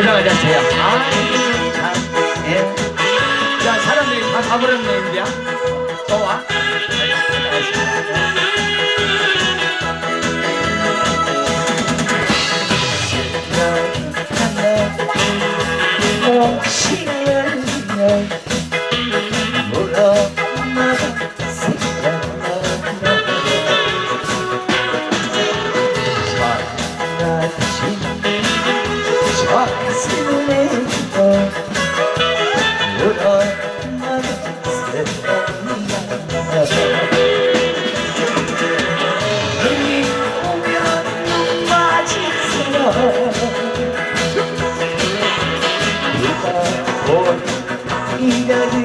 고생하셨어요. 아, 참, 예. 자, 사람들이 다 가버렸네, 이제. 세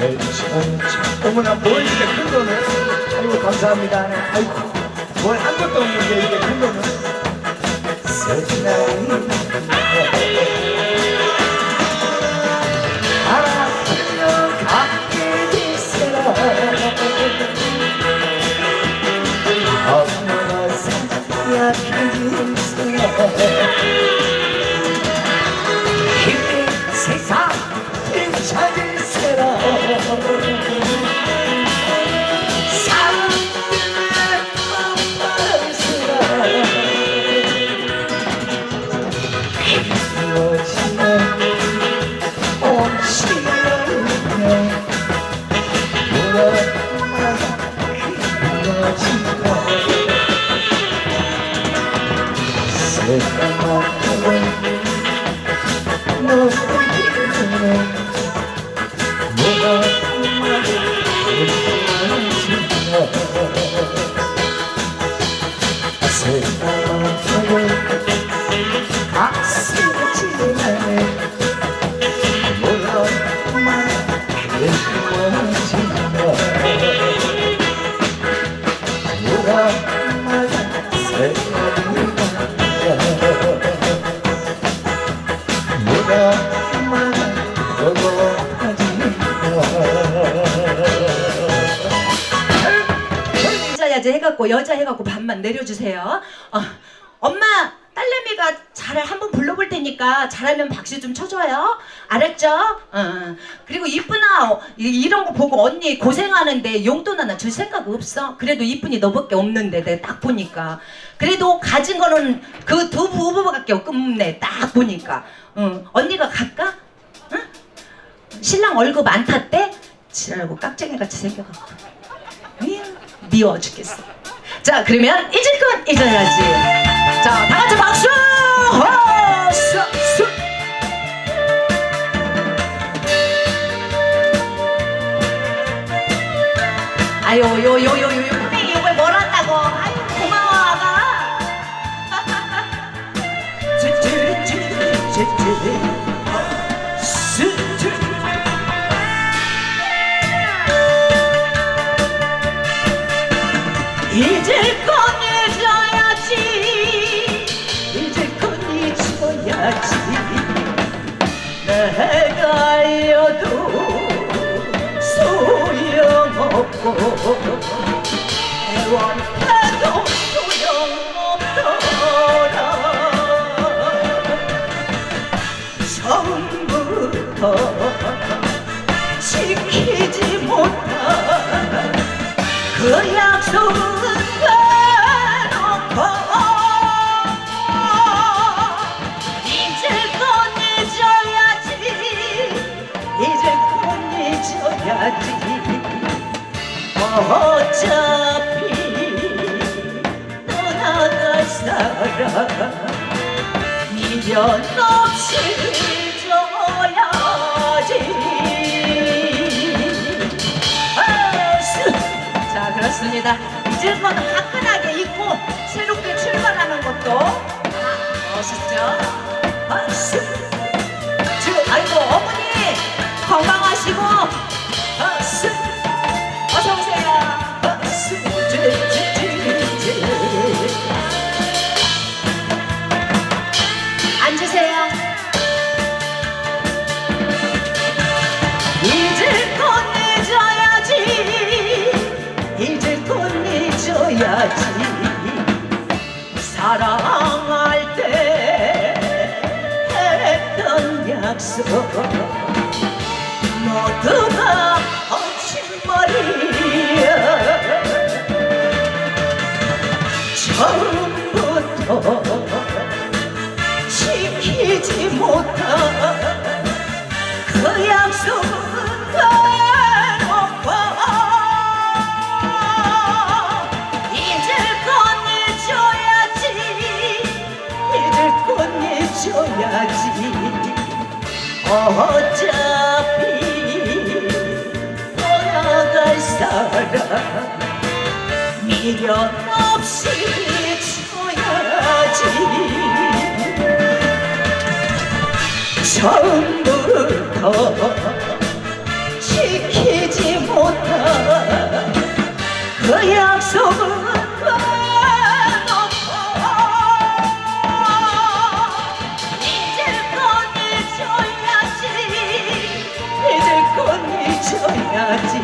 내 천천 어머나, 뭘 이렇게 큰 돈을? 아이고, 감사합니다. 아이고, 뭘 한 것도 없는데, 이게 큰 돈을? 알아들어 갖게 될세라 엄마가 약해질세라 반만 내려주세요. 어, 엄마 딸내미가 잘을 한번 불러볼 테니까 잘하면 박수 좀 쳐줘요. 알았죠? 어. 그리고 이쁜아 어, 이- 이런 거 보고 언니 고생하는데 용돈 하나 줄 생각 없어? 그래도 이쁜이 너밖에 없는데 내가 딱 보니까 그래도 가진 거는 그 두 부부밖에 없네 딱 보니까 응. 언니가 갈까? 응? 신랑 월급 안 탔대? 지랄고 깍쟁이 같이 생겨갖고 미워 죽겠어. 자, 그러면 건 잊어야지. 자, 다 같이 박수! 호! 수! 수! 아유, 요, 요, 요, 요, 요, 어차피 떠나갈 사람 미련 없이 줘야지 아스. 자 그렇습니다 잊을 건 화끈하게 잊고 새롭게 출발하는 것도 아, 멋있죠 아스. 못한 그 약속은 까먹고 잊을 건 잊어야지. 잊을 건 잊어야지. 어차피 떠나갈 사람 미련 없이 줘야지 처음부터 지키지 못한 그 잊어야지.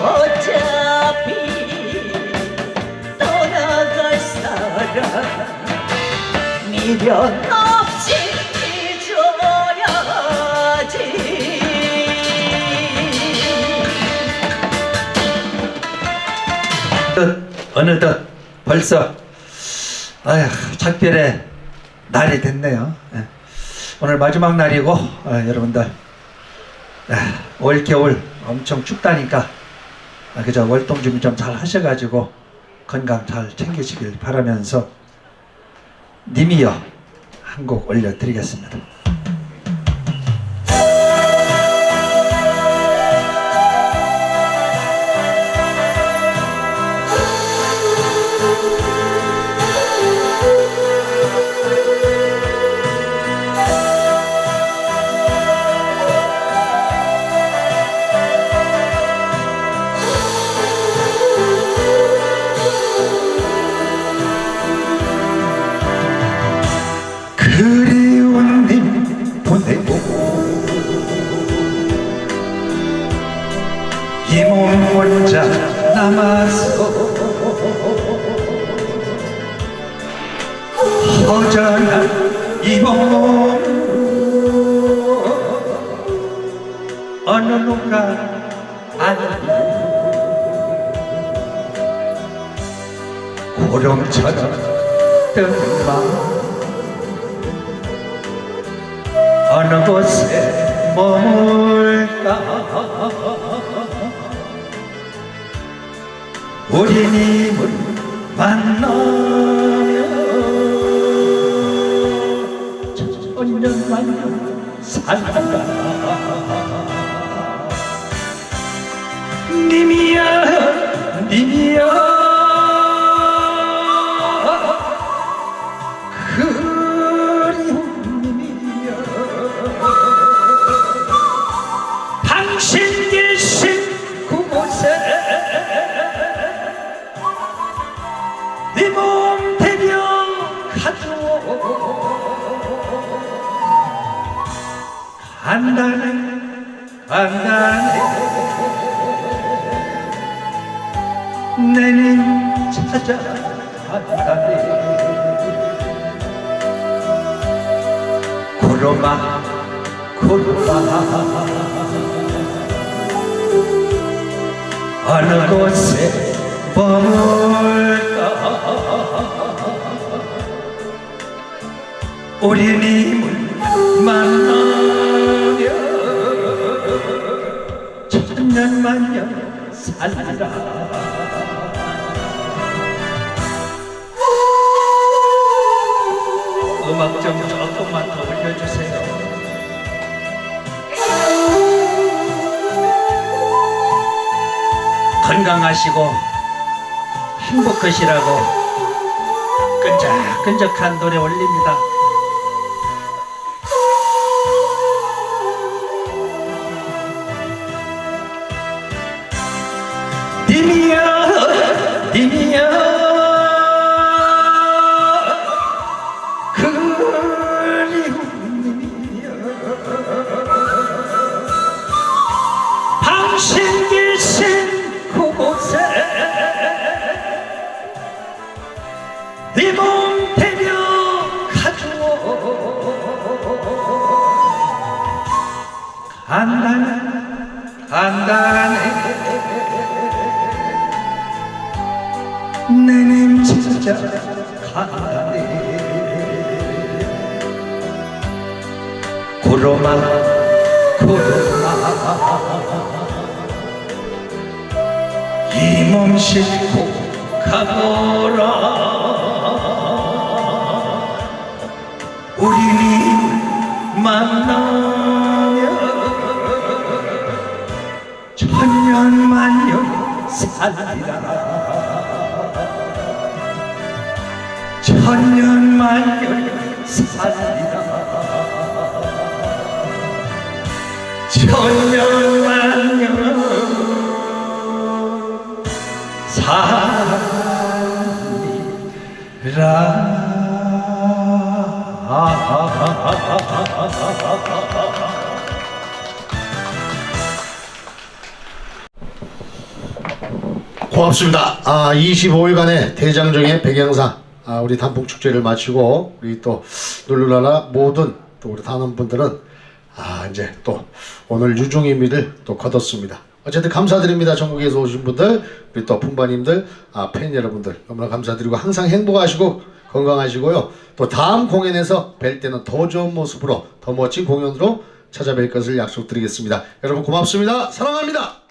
어차피 떠나갈 사람 미련 어느덧 벌써 아휴 작별의 날이 됐네요. 예. 오늘 마지막 날이고 어, 여러분들 아, 올 겨울 엄청 춥다니까 아, 그저 월동 준비 좀 잘 하셔가지고 건강 잘 챙기시길 바라면서 님이여 한 곡 올려드리겠습니다. 그리운 님 보내고 이 몸 혼자 남아서 허전한 이몸. 어느 누가 아니 고름처럼 뜨는 마음 곳에 머물까? 우리님을 만나며 천년 만년 살다 님이야 님이야 네몸 데려 가줘 간다네 간다네 내님 찾아 간다네 구름아 구름아 어느 곳에 머물 우리님을 만나며 천년 만년 살리라 음악 좀 조금만 더 올려주세요 건강하시고 행복하시라고 끈적끈적한 노래 올립니다. 님이야, 님이야, 그리움님이야. 당신 계신 그곳에 네몸 데려가줘 간단해 간단해 내님 진짜 간단해 구로마 구로마 이 몸 싣고 가거라 천년만년 살리라 고맙습니다. 아, 25일간의 대장정의 백양사 아, 우리 단풍 축제를 마치고 우리 또 룰루라라 모든 또 우리 단원분들은 아, 이제 또 오늘 유종의 미를 또 거뒀습니다. 어쨌든 감사드립니다. 전국에서 오신 분들, 우리 또 품바님들, 아, 팬 여러분들 너무나 감사드리고 항상 행복하시고 건강하시고요. 또 다음 공연에서 뵐 때는 더 좋은 모습으로 더 멋진 공연으로 찾아뵐 것을 약속드리겠습니다. 여러분 고맙습니다. 사랑합니다.